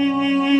wee wee wee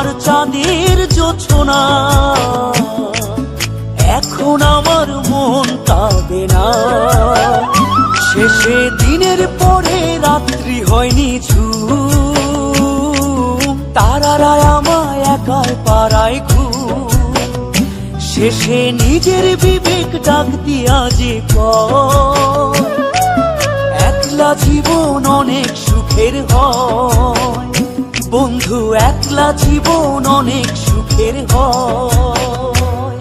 আমার চাঁদের জোছনা। এখন আমার মন কাঁদে না। শেষে দিনের পরে রাত্রি হয়নি ঝুম। তারারা আমায় একাই পাড়ায় ঘুম শেষে নিজের বিবেক ডাক দিয়া যে একলা জীবন অনেক সুখের হয়। বন্ধু, একলা জীবন অনেক সুখের হয়।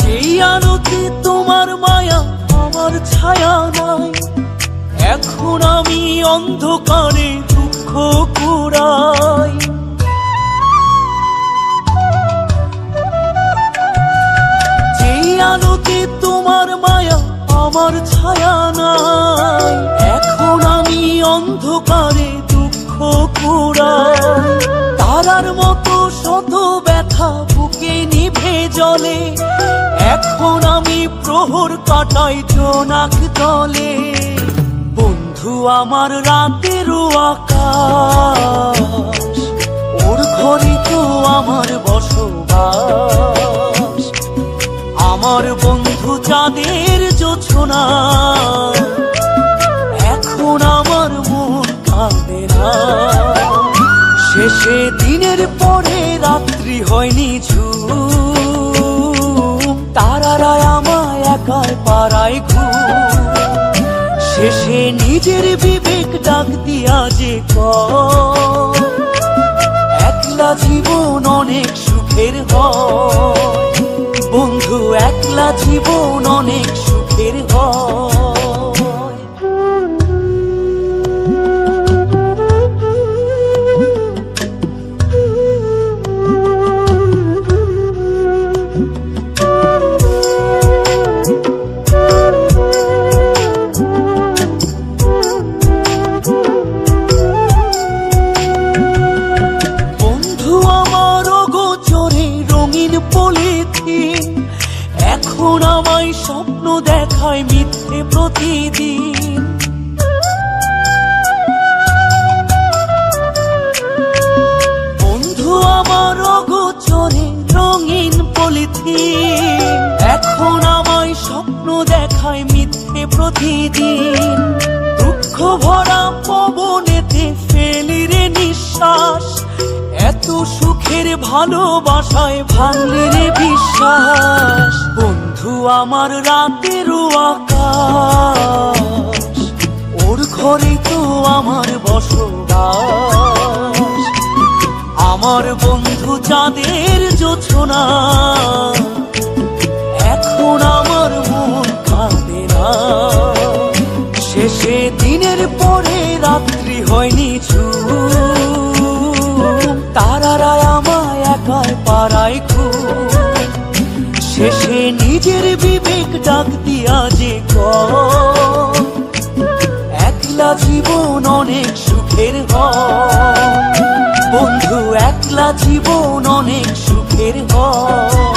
যেই আলোতে তোমার মায়া, আমার ছায়া নাই, এখন আমি অন্ধকারে দুঃখ কুড়াই। ছায়া নাই। এখন আমি অন্ধকারে দুঃখ কুড়াই। তারার মতো শত ব্যথা বুকে নিভে জলে। এখন আমি প্রহর কাটাই জোনাক তলে। বন্ধু, আমার রাতেরও আকাশ ওর ঘরে তো আমার বসবাস। আমার বন্ধু চাঁদের এখন আমার মন কাঁদে না। শেষে দিনের পরে রাত্রি হয়নি ঝুম। তারারা আমায় একাই পাড়ায় ঘুম। শেষে নিজের বিবেক ডাক দিয়া যে কয় এখন আমায় স্বপ্ন দেখায় মিথ্যে প্রতিদিন। বন্ধু আমার গোচরে রঙিন পলিথিন। এখন আমায় স্বপ্ন দেখায় মিথ্যে প্রতিদিন। দুঃখ ভরা পবনেতে ফেলি রে নিঃশ্বাস। এত সুখের ভালোবাসায় ভাঙলি রে আমার রাতের আকাশ ওর ঘরে তো আমার বসবাস। আমার বন্ধু চাঁদের জোছনা সে নিজের বিবেক ডাক দিয়া যে একলা জীবন অনেক সুখের বন্ধু, একলা জীবন অনেক সুখের হয়।